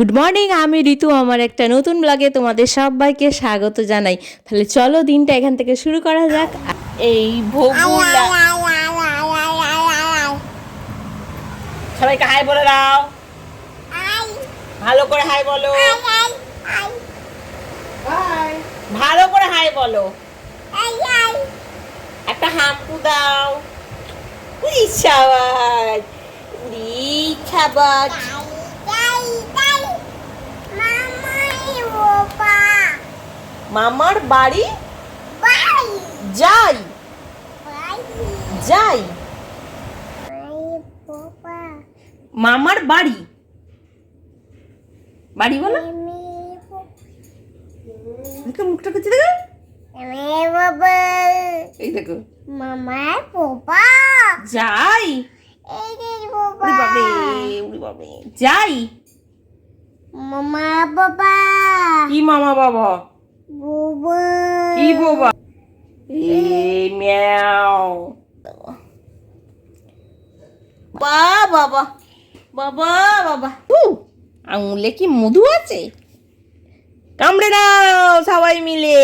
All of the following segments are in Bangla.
গুড মর্নিং আমি ঋতু, আমার একটা নতুন ব্লগে তোমাদের সবাইকে স্বাগত জানাই। তাহলে চলো দিনটা এখান থেকে শুরু করা যাক। এই ভোগুলা সবাইকে হাই বলে দাও। ভালো করে হাই বলো। ভালো করে হাই বলো। একটা হাম্পু দাও। উই সাবাস মামার বাড়ি? যাই। যাই। মামার বাড়ি। বাড়ি বলো। দেখো মুখটা করছে দেখো। এই দেখো। মামার পোপা। যাই। এই বাবরে যাই। মামা পোপা কি মামা বাবা? বুবু। কি বাবা? এই মিয়াও। বাবা। বাবা বাবা। উ, আঙুলে কি মধু আছে? কামড়ে নাও সবাই মিলে।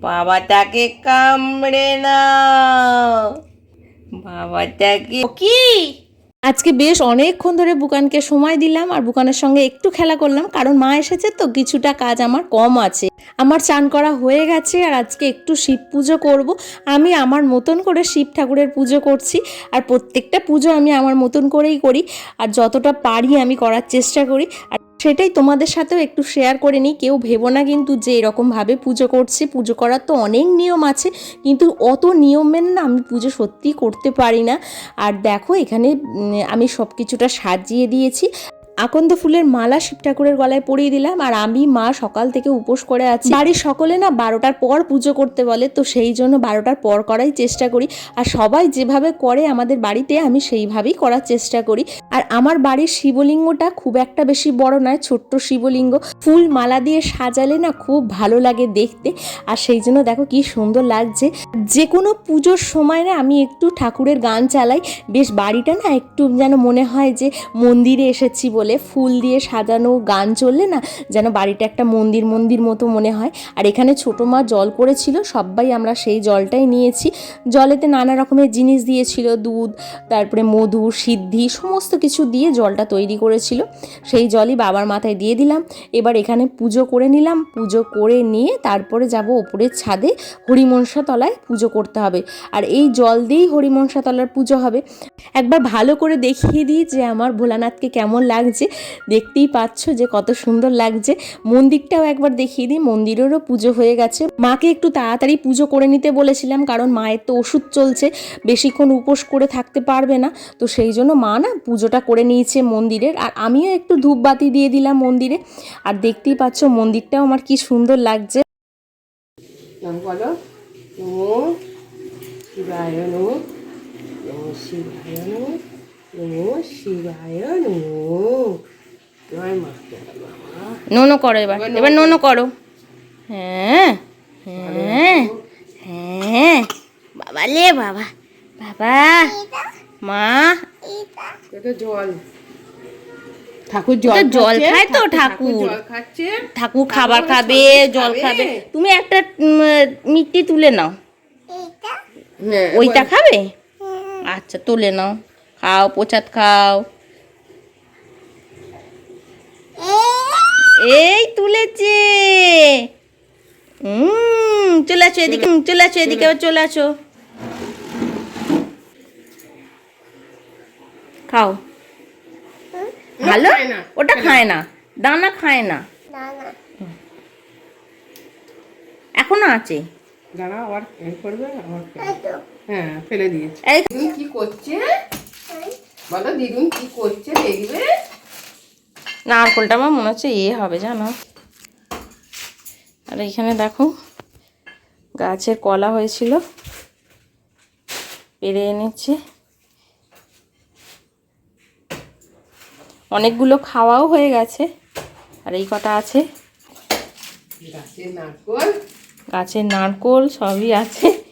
বাবাটাকে কামড়ে নাও। বাবাটাকে কি? আজকে বেশ অনেকক্ষণ ধরে বুকানকে সময় দিলাম আর বুকানের সঙ্গে একটু খেলা করলাম, কারণ মা এসেছে তো, কিছুটা কাজ আমার কম আছে। আমার চান করা হয়ে গেছে আর আজকে একটু শিব পুজো করব। আমি আমার মতন করে শিব ঠাকুরের পুজো করছি আর প্রত্যেকটা পুজো আমি আমার মতন করেই করি আর যতটা পারি আমি করার চেষ্টা করি। আর সেটাই তোমাদের সাথেও একটু শেয়ার করে নিই। কেউ ভেবো না কিন্তু যে এরকমভাবে পুজো করছে। পুজো করার তো অনেক নিয়ম আছে, কিন্তু অত নিয়ম নিয়মের না আমি পুজো সত্যিই করতে পারি না। আর দেখো এখানে আমি সব কিছুটা সাজিয়ে দিয়েছি। আকন্দ ফুলের মালা শিব ঠাকুরের গলায় পরিয়ে দিলাম। আর আমি মা সকাল থেকে উপোস করে আছি। বাড়ির সকলে না বারোটার পর পুজো করতে বলে, তো সেই জন্য বারোটার পর করাই চেষ্টা করি। আর সবাই যেভাবে করে আমাদের বাড়িতে, আমি সেইভাবেই করার চেষ্টা করি। আর আমার বাড়ির শিবলিঙ্গটা খুব একটা বেশি বড় নয়, ছোট্ট শিবলিঙ্গ। ফুল মালা দিয়ে সাজালে না খুব ভালো লাগে দেখতে। আর সেই জন্য দেখো কি সুন্দর লাগছে। যে কোনো পুজোর সময় না আমি একটু ঠাকুরের গান চালাই। বেশ বাড়িটা না একটু যেন মনে হয় যে মন্দিরে এসেছি বলে ফুল দিয়ে সাজানো গান চললে না যেন বাড়িটা একটা মন্দির মন্দির মতো মনে হয়। আর এখানে ছোটো মা জল করেছিল সবাই আমরা সেই জলটাই নিয়েছি। জলেতে নানা রকমের জিনিস দিয়েছিল, দুধ, তারপরে মধু, সিদ্ধি, সমস্ত কিছু দিয়ে জলটা তৈরি করেছিল। সেই জলই বাবার মাথায় দিয়ে দিলাম। এবার এখানে পুজো করে নিলাম। পুজো করে নিয়ে তারপরে যাব ওপরের ছাদে হরিমনসা তলায় পুজো করতে হবে। আর এই জল দিয়েই হরিমনসা তলার পুজো হবে। একবার ভালো করে দেখিয়ে দিই যে আমার ভোলানাথকে কেমন লাগছে। দেখতেই পাচ্ছ যে কত সুন্দর লাগছে। মন্দিরটাও একবার দেখিয়ে দিই। মন্দিরেরও পুজো হয়ে গেছে। মাকে একটু তাড়াতাড়ি পুজো করে নিতে বলেছিলাম কারণ মায়ের তো ওষুধ চলছে। বেশিক্ষণ উপোস করে থাকতে পারবে না। তো সেই জন্য মা না পুজোটা করে নিয়েছে মন্দিরের। আর আমিও একটু ধূপবাতি দিয়ে দিলাম মন্দিরে। আর দেখতেই পাচ্ছ মন্দিরটাও আমার কি সুন্দর লাগছে। বলো। শিবায় নমো। শিবায় নমো। শিবায় নোনো করো এবার। এবার নোনো করো। হ্যাঁ হ্যাঁ হ্যাঁ। বাবা লে বাবা। বাবা। মা? এটা। জল। ঠাকুর জল জল খায় তো ঠাকুর ঠাকুর। জল খাচ্ছে। ঠাকুর খাবার খাবে জল খাবে। তুমি একটা মিষ্টি তুলে নাও। হ্যাঁ ওইটা খাবে? আচ্ছা তুলে নাও। খাও প্রসাদ খাও। এই তুলেছে। হুম চলে আসো এদিকে চলে আসো এদিকে চলে আসো। খাও। ভালো? ওটা খায় না। দানা খায় না। এখনও আছে? আবার করবে হ্যাঁ ফেলে দিয়েছে। এই দিদুন কি করছে? বলো দিদুন কি করছে দেখবে? নারকলটা আমার মনে হচ্ছে ইয়ে হবে জানো? আর এখানে দেখো গাছের কলা হয়েছিল। পেরে এনেছে। অনেকগুলো খাওয়াও হয়ে গেছে। আর এই কটা আছে। গাছের নারকোল। সবই আছে।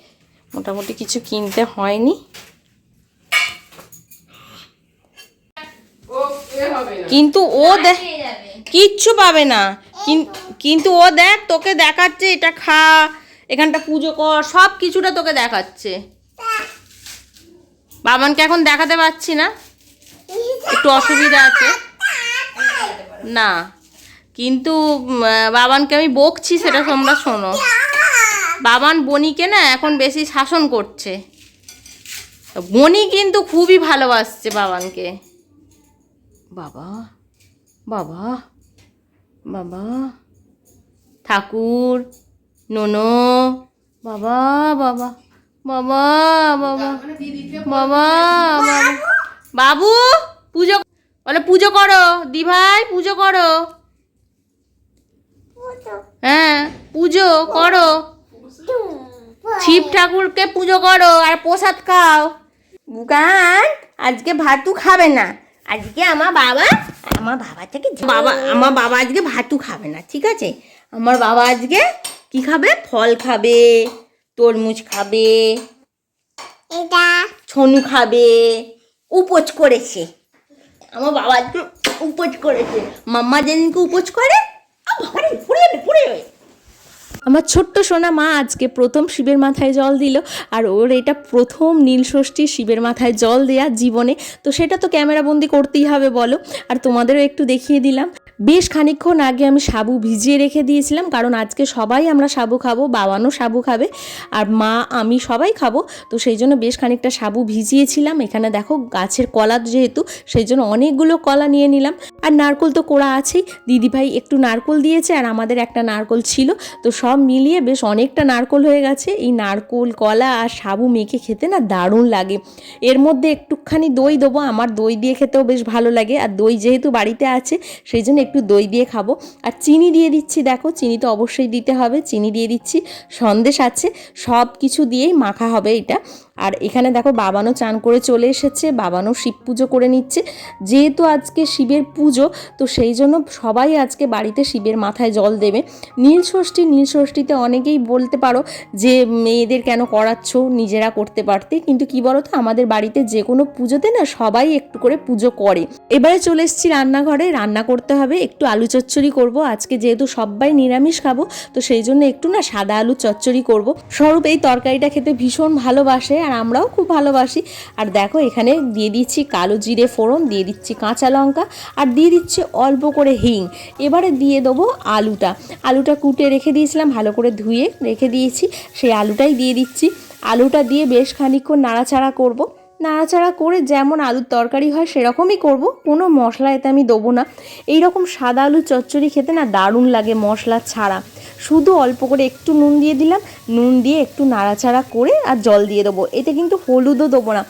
মোটামুটি কিছু কিনতে হয়নি। ও এ হবে না। কিন্তু ও দেখ কিচ্ছু পাবে না। কিন- কিন্তু ও দেখ তোকে দেখাচ্ছে এটা খা। এখানটা পুজো কর। সব কিছুটা তোকে দেখাচ্ছে। বাবানকে এখন দেখাতে পারছি না। একটু অসুবিধা আছে। না, কিন্তু বাবানকে আমি বকছি সেটা তোমরা শোনো। বাবান বনিকে না এখন বেশি শাসন করছে। বনি কিন্তু খুবই ভালোবাসছে বাবানকে। বাবা বাবা বাবা, ঠাকুর, নোনো, বাবা বাবা বাবা বাবা বাবা বাবা, বাবু। পুজো বলে পুজো করো দি ভাই পুজো করো। হ্যাঁ পুজো করো। শিব ঠাকুরকে পুজো করো আর প্রসাদ খাও। বুকান আজকে ভাতু খাবে না। আজকে আমার বাবা আমার বাবা থেকে বাবা আমার বাবা আজকে ভাতু খাবে না ঠিক আছে? আমার বাবা আজকে কি খাবে? ফল খাবে তরমুজ খাবে এটা ছনু খাবে উপোস করেছে। আমার বাবা উপোস করেছে। মাম্মা যেদিনকে উপোস করে পড়ে যাবে পড়ে যাবে। আমার ছোট্ট সোনা মা আজকে প্রথম শিবের মাথায় জল দিল, আর ওর এটা প্রথম নীল ষষ্ঠী শিবের মাথায় জল দেয়া জীবনে। তো সেটা তো ক্যামেরাবন্দি করতেই হবে, বলো। আর তোমাদেরও একটু দেখিয়ে দিলাম। বেশ খানিকক্ষণ আগে আমি সাবু ভিজিয়ে রেখে দিয়েছিলাম, কারণ আজকে সবাই আমরা সাবু খাব, বাবানও সাবু খাবে, আর মা, আমি সবাই খাব। তো সেই জন্য বেশ খানিকটা সাবু ভিজিয়েছিলাম। এখানে দেখো গাছের কলা যেহেতু, সেই জন্য অনেকগুলো কলা নিয়ে নিলাম। আর নারকোল তো কোড়া আছেই। দিদিভাই একটু নারকোল দিয়েছে, আর আমাদের একটা নারকোল ছিল। তো সব মিলিয়ে বেশ অনেকটা নারকোল হয়ে গেছে। এই নারকোল, কলা আর সাবু মেখে খেতে না দারুণ লাগে। এর মধ্যে একটুখানি দই দেবো, আমার দই দিয়ে খেতেও বেশ ভালো লাগে। আর দই যেহেতু বাড়িতে আছে, সেই জন্য একটু দই দিয়ে খাব। আর চিনি দিয়ে দিচ্ছি, দেখো চিনি তো অবশ্যই দিতে হবে। চিনি দিয়ে দিচ্ছি, সন্দেশ আছে, সব কিছু দিয়েই মাখা হবে এটা। আর এখানে দেখো বাবানও চান করে চলে এসেছে, বাবানও শিব পুজো করে নিচ্ছে। যেহেতু আজকে শিবের পুজো, তো সেই জন্য সবাই আজকে বাড়িতে শিবের মাথায় জল দেবে। নীল ষষ্ঠী, নীল ষষ্ঠীতে অনেকেই বলতে পারো যে মেয়েদের কেন করাচ্ছ, নিজেরা করতে পারতে। কিন্তু কি বলো তো আমাদের বাড়িতে যে কোনো পুজোতে না সবাই একটু করে পুজো করে। এবারে চলে এসেছি রান্নাঘরে, রান্না করতে হবে, একটু আলু চচ্চড়ি করব। আজকে যেহেতু সবাই নিরামিষ খাব, তো সেই জন্য একটু না সাদা আলু চচ্চড়ি করব। স্বরূপ এই তরকারিটা খেতে ভীষণ ভালোবাসে আর আমরাও খুব ভালোবাসি। আর দেখো, এখানে দিয়ে দিচ্ছি কালো জিরে ফোড়ন, দিয়ে দিচ্ছি কাঁচা লঙ্কা আর দিয়ে দিচ্ছি অল্প করে হিং। এবারে দিয়ে দেবো আলুটা। আলুটা কুটে রেখে দিয়েছিলাম ভালো করে ধুয়ে রেখে দিয়েছি। সেই আলুটাই দিয়ে দিচ্ছি। আলুটা দিয়ে বেশ খানিকক্ষণ নাড়াচাড়া করব। নাড়াচাড়া করে যেমন আলুর তরকারি হয়, সেরকমই করব। কোনো মশলা এতে আমি দেবো না। এই রকম সাদা আলু চচ্চড়ি খেতে না দারুণ লাগে মশলা ছাড়া। শুধু অল্প করে একটু নুন দিয়ে দিলাম। নুন দিয়ে একটু নাড়াচাড়া করে আর জল দিয়ে দেবো। এতে কিন্তু হলুদও দেবো না।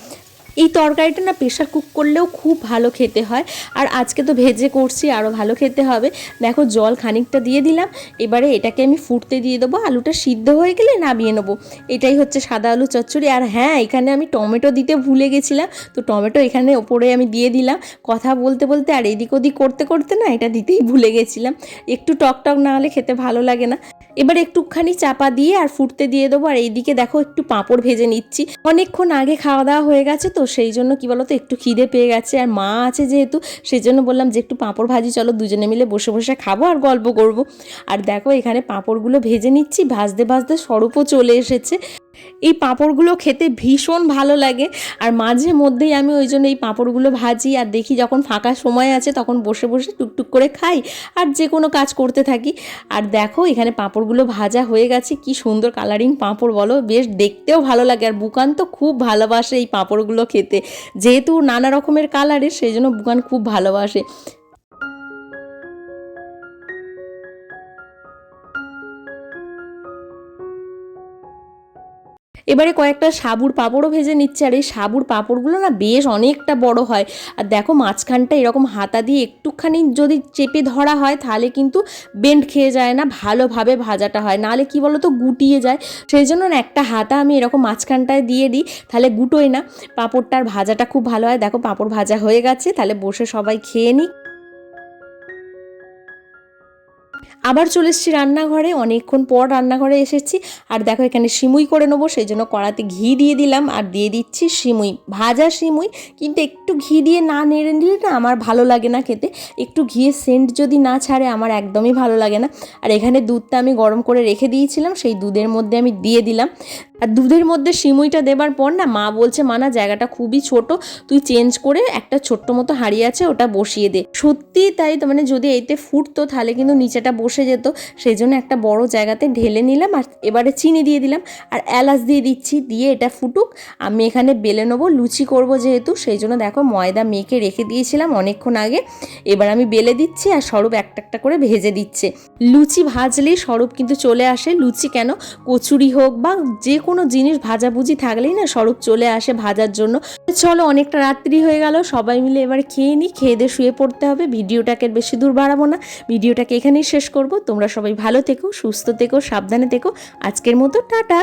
এই তরকারিটা না প্রেশার কুক করলেও খুব ভালো খেতে হয়। আর আজকে তো ভেজে করছি আরও ভালো খেতে হবে। দেখো জল খানিকটা দিয়ে দিলাম, এবারে এটাকে আমি ফুটতে দিয়ে দেবো। আলুটা সিদ্ধ হয়ে গেলে নামিয়ে নেব। এটাই হচ্ছে সাদা আলু চচ্চড়ি। আর হ্যাঁ এখানে আমি টমেটো দিতে ভুলে গেছিলাম। তো টমেটো এখানে ওপরে আমি দিয়ে দিলাম। কথা বলতে বলতে আর এদিক ওদিক করতে করতে না এটা দিতেই ভুলে গেছিলাম। একটু টক টক না হলে খেতে ভালো লাগে না। এবার একটুখানি চাপা দিয়ে আর ফুটতে দিয়ে দেবো। আর এইদিকে দেখো একটু পাঁপড় ভেজে নিচ্ছি। অনেকক্ষণ আগে খাওয়া দাওয়া হয়ে গেছে তো, সেই জন্য কি বলতো, একটু খিদে পেয়ে গেছে। আর মা আছে যেহেতু, সেই জন্য বললাম যে একটু পাঁপড় ভাজি, চলো দুজনে মিলে বসে বসে খাব আর গল্প করব। আর দেখো এখানে পাঁপড়গুলো ভেজে নিচ্ছি, ভাজতে ভাজতে স্বরূপও চলে এসেছে। এই পাঁপড়গুলো খেতে ভীষণ ভালো লাগে। আর মাঝে মধ্যেই আমি ওই জন্য এই পাঁপড়গুলো ভাজি আর দেখি যখন ফাঁকা সময় আছে তখন বসে বসে টুকটুক করে খাই আর যে কোনো কাজ করতে থাকি। আর দেখো এখানে পাঁপড়গুলো ভাজা হয়ে গেছে, কি সুন্দর কালারিং পাঁপড় বলো, বেশ দেখতেও ভালো লাগে। আর বুকান তো খুব ভালোবাসে এই পাঁপড়গুলো খেতে। যেহেতু নানা রকমের কালারের সেই জন্য বুকান খুব ভালোবাসে। এবারে কয়েকটা সাবুর পাঁপড়ও ভেজে নিচ্ছে, আর এই সাবুর পাঁপড়গুলো না বেশ অনেকটা বড় হয়। আর দেখো মাঝখানটা এরকম হাতা দিয়ে একটুখানি যদি চেপে ধরা হয়, তাহলে কিন্তু বেন্ড খেয়ে যায় না, ভালোভাবে ভাজাটা হয়। নাহলে কি বলো তো গুটিয়ে যায়। সেই জন্য না একটা হাতা আমি এরকম মাঝখানটায় দিয়ে দিই, তাহলে গুটোয় না। পাঁপড়টার ভাজাটা খুব ভালো হয়। দেখো পাঁপড় ভাজা হয়ে গেছে, তাহলে বসে সবাই খেয়ে নিই আবার চলে এসেছি রান্নাঘরে, অনেকক্ষণ পর রান্নাঘরে এসেছি। আর দেখো এখানে সিমুই করে নেব, সেই জন্য কড়াতে ঘি দিয়ে দিলাম। আর দিয়ে দিচ্ছি সিমুই, ভাজা সিমুই। কিন্তু একটু ঘি দিয়ে না নেড়ে নিলে না আমার ভালো লাগে না খেতে। একটু ঘিয়ের সেন্ট যদি না ছাড়ে, আমার একদমই ভালো লাগে না। আর এখানে দুধটা আমি গরম করে রেখে দিয়েছিলাম, সেই দুধের মধ্যে আমি দিয়ে দিলাম। আর দুধের মধ্যে সিমুইটা দেবার পর না, মা বলছে মানা জায়গাটা খুবই ছোট, তুই চেঞ্জ করে একটা ছোট্ট মতো হাঁড়ি আছে, ওটা বসিয়ে দে। সত্যি তাই মানে যদি এতে ফুটতো, তাহলে কিন্তু নিচেটা বসে যেত, সেই জন্য একটা বড় জায়গাতে ঢেলে নিলাম আর এবারে চিনি দিয়ে দিলাম। আর এলাচ দিয়ে দিচ্ছি, দিয়ে এটা ফুটুক। আমি এখানে বেলে নেব, লুচি করব যেহেতু, সেই জন্য দেখো ময়দা মেখে রেখে দিয়েছিলাম অনেকক্ষণ আগে। এবার আমি বেলে দিচ্ছি আর স্বরূপ একটা একটা করে ভেজে দিচ্ছে। লুচি ভাজলেই স্বরূপ কিন্তু চলে আসে। লুচি কেন? কচুরি হোক বা যে কোনো জিনিস ভাজাভুজি থাকলেই না স্বরূপ চলে আসে ভাজার জন্য। চলো অনেকটা রাত্রি হয়ে গেল, সবাই মিলে এবার খেয়ে নিই খেয়ে দিয়ে শুয়ে পড়তে হবে। ভিডিওটাকে বেশি দূর বাড়াবো না। ভিডিওটাকে এখানেই শেষ করব। তোমরা সবাই ভালো থেকো সুস্থ থেকো সাবধানে থেকো। আজকের মতো টাটা।